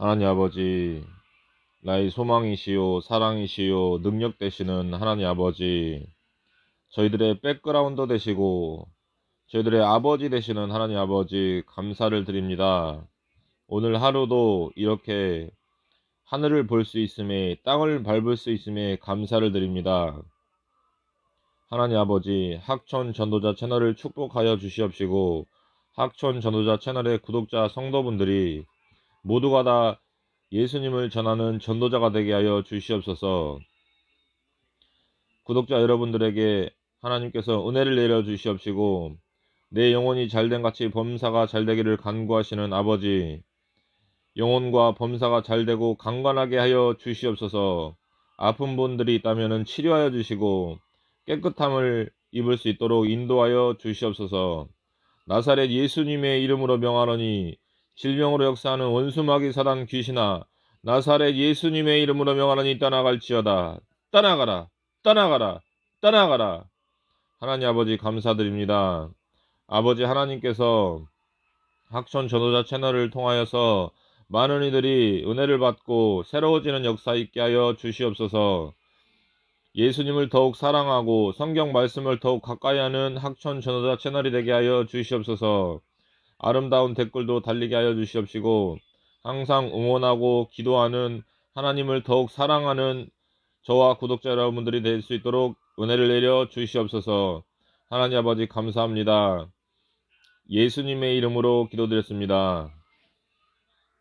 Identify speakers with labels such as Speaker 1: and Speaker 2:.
Speaker 1: 하나님 아버지, 나의 소망이시요, 사랑이시요, 능력 되시는 하나님 아버지, 저희들의 백그라운드 되시고, 저희들의 아버지 되시는 하나님 아버지, 감사를 드립니다. 오늘 하루도 이렇게 하늘을 볼 수 있음에, 땅을 밟을 수 있음에 감사를 드립니다. 하나님 아버지, 학촌 전도자 채널을 축복하여 주시옵시고, 학촌 전도자 채널의 구독자 성도분들이 모두가 다 예수님을 전하는 전도자가 되게 하여 주시옵소서. 구독자 여러분들에게 하나님께서 은혜를 내려 주시옵시고 내 영혼이 잘된 같이 범사가 잘되기를 간구하시는 아버지 영혼과 범사가 잘되고 강건하게 하여 주시옵소서. 아픈 분들이 있다면 치료하여 주시고 깨끗함을 입을 수 있도록 인도하여 주시옵소서. 나사렛 예수님의 이름으로 명하노니 질병으로 역사하는 원수마귀 사단 귀신아 나사렛 예수님의 이름으로 명하노니 떠나갈지어다. 떠나가라 떠나가라 떠나가라. 하나님 아버지 감사드립니다. 아버지 하나님께서 학촌 전도자 채널을 통하여서 많은 이들이 은혜를 받고 새로워지는 역사 있게 하여 주시옵소서. 예수님을 더욱 사랑하고 성경 말씀을 더욱 가까이 하는 학촌 전도자 채널이 되게 하여 주시옵소서 아름다운 댓글도 달리게 하여 주시옵시고 항상 응원하고 기도하는 하나님을 더욱 사랑하는 저와 구독자 여러분들이 될 수 있도록 은혜를 내려 주시옵소서 하나님 아버지 감사합니다. 예수님의 이름으로 기도드렸습니다.